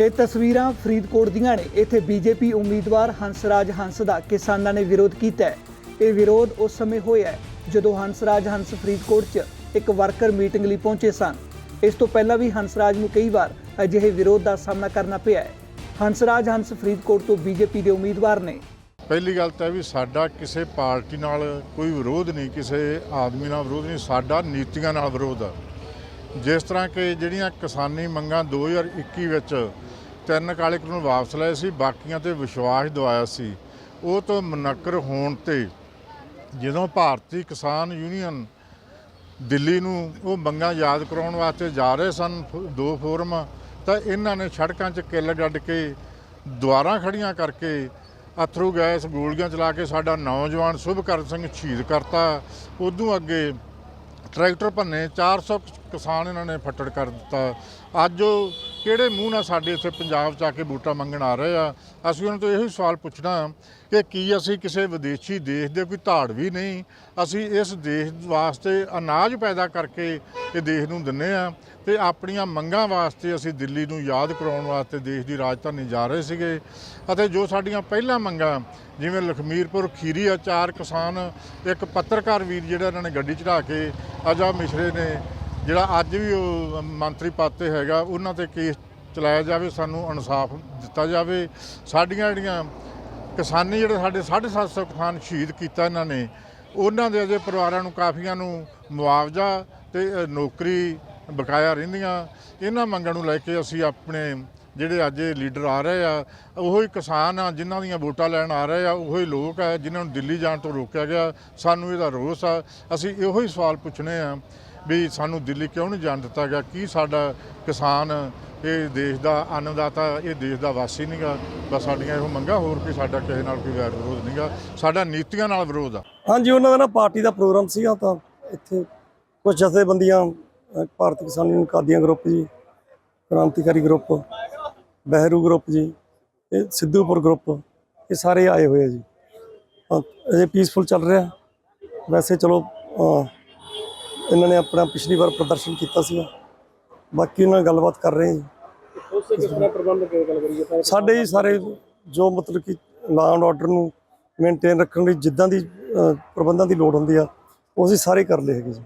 ਇਹ ਤਸਵੀਰਾਂ ਫਰੀਦਕੋਟ ਦੀਆਂ ਨੇ। ਇੱਥੇ ਬੀਜੇਪੀ ਉਮੀਦਵਾਰ ਹੰਸਰਾਜ ਹੰਸ ਦਾ ਕਿਸਾਨਾਂ ਨੇ ਵਿਰੋਧ ਕੀਤਾ ਹੈ। ਇਹ ਵਿਰੋਧ ਉਸ ਸਮੇਂ ਹੋਇਆ ਹੈ ਜਦੋਂ ਹੰਸਰਾਜ ਹੰਸ ਫਰੀਦਕੋਟ 'ਚ ਇੱਕ ਵਰਕਰ ਮੀਟਿੰਗ ਲਈ ਪਹੁੰਚੇ ਸਨ। ਇਸ ਤੋਂ ਪਹਿਲਾਂ ਵੀ ਹੰਸਰਾਜ ਨੂੰ ਕਈ ਵਾਰ ਅਜਿਹੇ ਵਿਰੋਧ ਦਾ ਸਾਹਮਣਾ ਕਰਨਾ ਪਿਆ ਹੈ। ਹੰਸਰਾਜ ਹੰਸ ਫਰੀਦਕੋਟ ਤੋਂ ਬੀਜੇਪੀ ਦੇ ਉਮੀਦਵਾਰ ਨੇ। ਪਹਿਲੀ ਗੱਲ ਤਾਂ ਵੀ ਸਾਡਾ ਕਿਸੇ ਪਾਰਟੀ ਨਾਲ ਕੋਈ ਵਿਰੋਧ ਨਹੀਂ, ਕਿਸੇ ਆਦਮੀ ਨਾਲ ਵਿਰੋਧ ਨਹੀਂ, ਸਾਡਾ ਨੀਤੀਆਂ ਨਾਲ ਵਿਰੋਧ ਆ। ਜਿਸ ਤਰ੍ਹਾਂ ਕਿ ਜਿਹੜੀਆਂ ਕਿਸਾਨੀ ਮੰਗਾਂ 2021 ਵਿੱਚ ਤਿੰਨ ਕਾਲੇ ਕਾਨੂੰਨ ਵਾਪਸ ਲਏ ਸੀ, ਬਾਕੀਆਂ ਤੇ ਵਿਸ਼ਵਾਸ ਦਿਵਾਇਆ ਸੀ। ਉਹ ਤੋਂ ਮੁਨੱਕਰ ਹੋਣ ਤੇ ਜਦੋਂ ਭਾਰਤੀ ਕਿਸਾਨ ਯੂਨੀਅਨ ਦਿੱਲੀ ਨੂੰ ਉਹ ਮੰਗਾਂ ਯਾਦ ਕਰਾਉਣ ਵਾਸਤੇ ਜਾ ਰਹੇ ਸਨ, ਫ- ਦੋ ਫੋਰਮ, ਤਾਂ ਇਹਨਾਂ ਨੇ ਸੜਕਾਂ 'ਚ ਕਿੱਲ ਗੱਡ ਕੇ ਦੁਆਰਾ ਖੜੀਆਂ ਕਰਕੇ ਅਥਰੂ ਗੈਸ ਗੋਲੀਆਂ ਚਲਾ ਕੇ ਸਾਡਾ ਨੌਜਵਾਨ ਸ਼ੁਭਕਰਨ ਸਿੰਘ ਸ਼ਹੀਦ ਕਰਤਾ। ਉਦੋਂ ਅੱਗੇ ਟਰੈਕਟਰ ਭੰਨੇ 400 ਕਿਸਾਨ ਇਹਨਾਂ ਨੇ ਫੱਟੜ ਕਰ ਦਿੱਤਾ। ਅੱਜ ਉਹ ਕਿਹੜੇ ਮੂੰਹ ਨਾਲ ਸਾਡੇ ਇੱਥੇ ਪੰਜਾਬ 'ਚ ਆ ਕੇ ਬੂਟਾ ਮੰਗਣ ਆ ਰਹੇ ਆ? ਅਸੀਂ ਉਹਨਾਂ ਤੋਂ ਇਹੋ ਹੀ ਸਵਾਲ ਪੁੱਛਣਾ ਕਿ ਕੀ ਅਸੀਂ ਕਿਸੇ ਵਿਦੇਸ਼ੀ ਦੇਸ਼ ਦੇ ਕੋਈ ਧਾੜ ਵੀ ਨਹੀਂ? ਅਸੀਂ ਇਸ ਦੇਸ਼ ਵਾਸਤੇ ਅਨਾਜ ਪੈਦਾ ਕਰਕੇ ਇਹ ਦੇਸ਼ ਨੂੰ ਦਿੰਨੇ ਆ ਤੇ ਆਪਣੀਆਂ ਮੰਗਾਂ ਵਾਸਤੇ ਅਸੀਂ ਦਿੱਲੀ ਨੂੰ ਯਾਦ ਕਰਾਉਣ ਵਾਸਤੇ ਦੇਸ਼ ਦੀ ਰਾਜਧਾਨੀ ਜਾ ਰਹੇ ਸੀਗੇ। ਅਤੇ ਜੋ ਸਾਡੀਆਂ ਪਹਿਲਾਂ ਮੰਗਾਂ, ਜਿਵੇਂ ਲਖਮੀਰਪੁਰ ਖੀਰੀ ਆ ਚਾਰ ਕਿਸਾਨ, ਇੱਕ ਪੱਤਰਕਾਰ ਵੀਰ ਜਿਹੜਾ ਇਹਨਾਂ ਨੇ ਗੱਡੀ ਚੜਾ ਕੇ ਅਜਾ ਮਿਸ਼ਰੇ ਨੇ ਜਿਹੜਾ ਅੱਜ ਵੀ ਉਹ ਮੰਤਰੀ ਪਦ ਤੇ ਹੈਗਾ, ਉਹਨਾਂ ਤੇ ਕੇਸ ਚਲਾਇਆ ਜਾਵੇ, ਸਾਨੂੰ ਇਨਸਾਫ ਦਿੱਤਾ ਜਾਵੇ। ਸਾਡੀਆਂ ਜਿਹੜੀਆਂ ਕਿਸਾਨੀ ਜਿਹੜੇ ਸਾਡੇ 750 ਕਿਸਾਨ ਸ਼ਹੀਦ ਕੀਤਾ ਇਹਨਾਂ ਨੇ, ਉਹਨਾਂ ਦੇ ਅਜੇ ਪਰਿਵਾਰਾਂ ਨੂੰ ਕਾਫੀਆਂ ਨੂੰ ਮੁਆਵਜ਼ਾ ਤੇ ਨੌਕਰੀ ਬਕਾਇਆ ਰਹਿੰਦੀਆਂ। ਇਹਨਾਂ ਮੰਗਾਂ ਨੂੰ ਲੈ ਕੇ ਅਸੀਂ ਆਪਣੇ ਜਿਹੜੇ ਅੱਜ ਲੀਡਰ ਆ ਰਹੇ ਆ, ਉਹੀ ਕਿਸਾਨ ਆ, ਜਿਨ੍ਹਾਂ ਦੀਆਂ ਵੋਟਾਂ ਲੈਣ ਆ ਰਹੇ ਆ, ਉਹੀ ਲੋਕ ਆ, ਜਿਨ੍ਹਾਂ ਨੂੰ ਦਿੱਲੀ ਜਾਣ ਤੋਂ ਰੋਕਿਆ ਗਿਆ, ਸਾਨੂੰ ਇਹਦਾ ਰੋਸ ਆ। ਅਸੀਂ ਇਹੋ ਹੀ ਸਵਾਲ ਪੁੱਛਣੇ ਆ ਵੀ ਸਾਨੂੰ ਦਿੱਲੀ ਕਿਉਂ ਨਹੀਂ ਜਾਣ ਦਿੱਤਾ ਗਿਆ? ਕੀ ਸਾਡਾ ਕਿਸਾਨ ਇਹ ਦੇਸ਼ ਦਾ ਅੰਨਦਾਤਾ, ਇਹ ਦੇਸ਼ ਦਾ ਵਾਸੀ ਨਹੀਂਗਾ ਬਸ ਸਾਡੀਆਂ ਇਹੋ ਮੰਗਾਂ, ਹੋਰ ਕੋਈ ਸਾਡਾ ਕਿਸੇ ਨਾਲ ਕੋਈ ਵੈਰ ਵਿਰੋਧ ਨਹੀਂਗਾ ਸਾਡਾ ਨੀਤੀਆਂ ਨਾਲ ਵਿਰੋਧ ਆ। ਹਾਂਜੀ, ਉਹਨਾਂ ਦਾ ਨਾ ਪਾਰਟੀ ਦਾ ਪ੍ਰੋਗਰਾਮ ਸੀਗਾ ਤਾਂ ਇੱਥੇ ਕੁਝ ਜਥੇਬੰਦੀਆਂ ਭਾਰਤੀ ਕਿਸਾਨ ਯੂਨੀਅਨ, ਕਾਦੀਆਂ ਗਰੁੱਪ ਜੀ, ਕ੍ਰਾਂਤੀਕਾਰੀ ਗਰੁੱਪ ਬਹਿਰੂ ਗਰੁੱਪ ਜੀ ਇਹ ਸਿੱਧੂਪੁਰ ਗਰੁੱਪ ਇਹ ਸਾਰੇ ਆਏ ਹੋਏ ਆ ਜੀ। ਇਹ ਪੀਸਫੁਲ ਚੱਲ ਰਿਹਾ। ਵੈਸੇ ਚਲੋ ਇਹਨਾਂ ਨੇ ਆਪਣਾ ਪਿਛਲੀ ਵਾਰ ਪ੍ਰਦਰਸ਼ਨ ਕੀਤਾ ਸੀਗਾ। ਬਾਕੀ ਉਹਨਾਂ ਨਾਲ ਗੱਲਬਾਤ ਕਰ ਰਹੇ ਜੀ। ਕਿਸ ਤਰ੍ਹਾਂ ਪ੍ਰਬੰਧ ਕਿਵੇਂ ਗੱਲ ਕਰੀਏ ਤਾਂ? ਸਾਡੇ ਹੀ ਸਾਰੇ ਜੋ ਮਤਲਬ ਕਿ ਲਾਅ ਐਂਡ ਆਰਡਰ ਨੂੰ ਮੇਨਟੇਨ ਰੱਖਣ ਲਈ ਜਿੱਦਾਂ ਦੀ ਪ੍ਰਬੰਧਾਂ ਦੀ ਲੋੜ ਹੁੰਦੀ ਆ ਉਹ ਅਸੀਂ ਸਾਰੇ ਕਰ ਲਏ ਹੈਗੇ ਜੀ।